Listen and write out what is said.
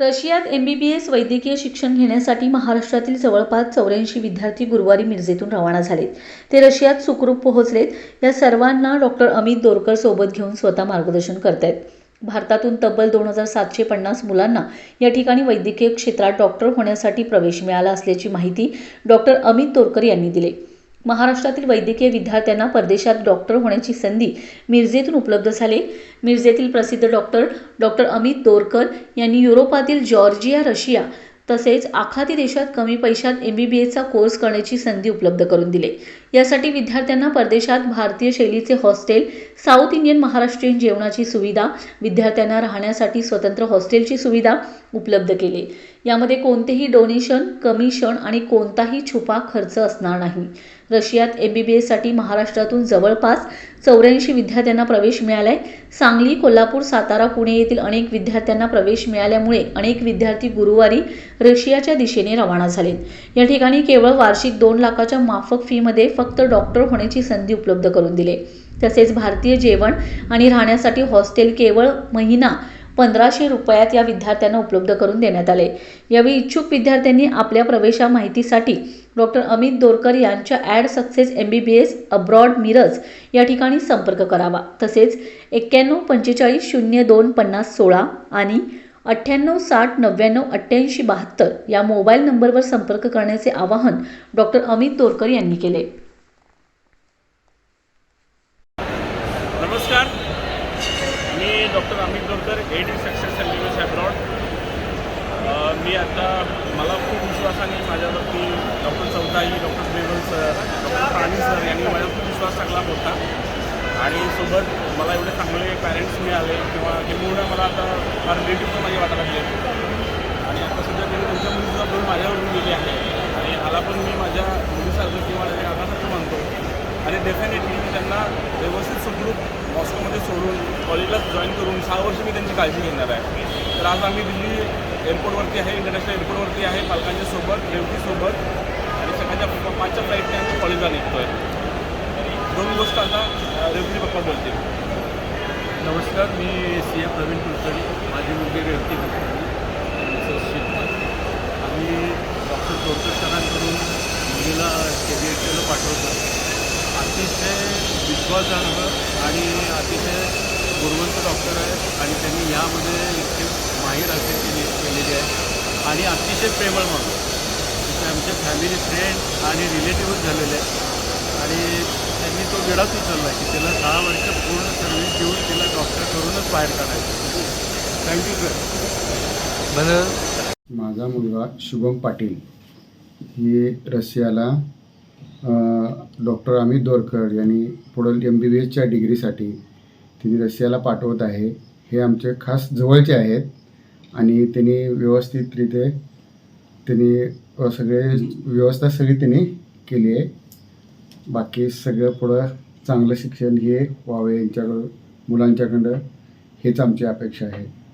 रशियात M B B S वैद्यकीय शिक्षण घेण्यासाठी महाराष्ट्रातील जवळपास चौऱ्याऐंशी विद्यार्थी गुरुवारी मिरजेतून रवाना झालेत. ते रशियात सुखरूप पोहोचलेत. या सर्वांना डॉक्टर अमित दोरकर सोबत घेऊन स्वतः मार्गदर्शन करतायत. भारतातून तब्बल दोन हजार सातशे पन्नास मुलांना या ठिकाणी वैद्यकीय क्षेत्रात डॉक्टर होण्यासाठी प्रवेश मिळाला असल्याची माहिती डॉक्टर अमित दोरकर यांनी दिली. महाराष्ट्रातील वैद्यकीय विद्यार्थ्यांना परदेशात डॉक्टर होण्याची संधी मिरजेतून उपलब्ध झाली. मिरजेतील प्रसिद्ध डॉक्टर डॉक्टर अमित दोरकर यांनी युरोपातील जॉर्जिया रशिया तसेच आखाती देशात कमी पैशात एम बी बी एसचा कोर्स करण्याची संधी उपलब्ध करून दिली. यासाठी विद्यार्थ्यांना परदेशात भारतीय शैलीचे हॉस्टेल साऊथ इंडियन महाराष्ट्रीयन जेवणाची सुविधा विद्यार्थ्यांना राहण्यासाठी स्वतंत्र हॉस्टेलची सुविधा उपलब्ध केली. यामध्ये कोणतेही डोनेशन कमिशन आणि कोणताही छुपा खर्च असणार नाही. रशियात एम बी बी एससाठी महाराष्ट्रातून जवळपास चौऱ्याऐंशी विद्यार्थ्यांना प्रवेश मिळालाय. सांगली कोल्हापूर सातारा पुणे येथील अनेक विद्यार्थ्यांना प्रवेश मिळाल्यामुळे अनेक विद्यार्थी गुरुवारी रशियाच्या दिशेने रवाना झालेत. या ठिकाणी केवळ वार्षिक दोन लाखाच्या माफक फीमध्ये फक्त फक्त डॉक्टर होण्याची संधी उपलब्ध करून दिली. तसेच भारतीय जेवण आणि राहण्यासाठी हॉस्टेल केवळ महिना पंधराशे रुपयात या विद्यार्थ्यांना उपलब्ध करून देण्यात आले. यावेळी इच्छुक विद्यार्थ्यांनी आपल्या प्रवेशा माहितीसाठी डॉक्टर अमित दोरकर यांच्या ad success M B B S abroad Miraj या ठिकाणी संपर्क करावा. तसेच एक्क्याण्णव पंचेचाळीस शून्य दोन पन्नास सोळा आणि अठ्ठ्याण्णव साठ नव्याण्णव अठ्ठ्याऐंशी बहात्तर या मोबाईल नंबरवर संपर्क करण्याचे आवाहन डॉक्टर अमित दोरकर यांनी केले नमस्कार मी doctor Amit Dorkar A D success service abroad मी आता मला खूप विश्वासाने माझ्यावरती doctor Chautai doctor Deval sir doctor प्राणी सर यांनी माझ्या खूप विश्वास टाकला होता. आणि सोबत मला एवढे चांगले पॅरेंट्स मिळाले किंवा हे पूर्ण मला आता फार रिलेटिव्ह पण माझे वाटायला लागले. आणि आता सध्या त्यांनी तुमच्या मुलीचा दोन माझ्यावरून गेले आहे. आणि ह्याला पण मी माझ्या मुलीसारखं किंवा माझ्या काकासारखं मानतो. आणि डेफिनेटली मी त्यांना व्यवस्थित सुखरूप मॉस्कोमध्ये सोडून कॉलेज जॉईन करून सहा वर्ष मी त्यांची काळजी घेणार आहे. तर आज आम्ही दिल्ली एअरपोर्टवरती आहे इंटरनॅशनल एअरपोर्टवरती आहे पालकांच्या सोबत रेवतीसोबत आणि सकाळच्या पाचच्या फ्लाईटने आम्ही कॉलेजला निघतो आहे दोन गोष्ट आता रेवती पप्पा बोलतील. नमस्कार मी सी एम प्रवीण कुलकर्णी. माझी मुलगी रेवती कुलकर्णी. आम्ही डॉक्टर तोरकर सरांकडून मुलीला के बी एच केला पाठवतो. अतिशय विश्वासार्ह आणि अतिशय गुणवंत डॉक्टर आहे आणि त्यांनी यामध्ये इतके माहीर असे केले केलेले आहे आणि अतिशय प्रेमळ माणूस. ते आमचे फॅमिली फ्रेंड आणि रिलेटिव्हच झालेले आहेत. आणि त्यांनी तो विडाच उचलला की त्याला सहा वर्ष पूर्ण सर्व्हिस देऊन तिला डॉक्टर करूनच बाहेर काढायचं. थँक्यू सर माझा मुलगा शुभम पाटील. हे रशियाला डॉक्टर अमित दोरकर यांनी पुढील एम बी बी एसच्या डिग्रीसाठी ती रशियाला पाठवत आहे. हे आमचे खास जवळचे आहेत. आणि त्यांनी व्यवस्थितरित्या त्यांनी सगळे व्यवस्था सगळी त्यांनी केली आहे. बाकी सगळं पुढं चांगलं शिक्षण हे व्हावे यांच्याकडं मुलांच्याकडं हेच आमची अपेक्षा आहे.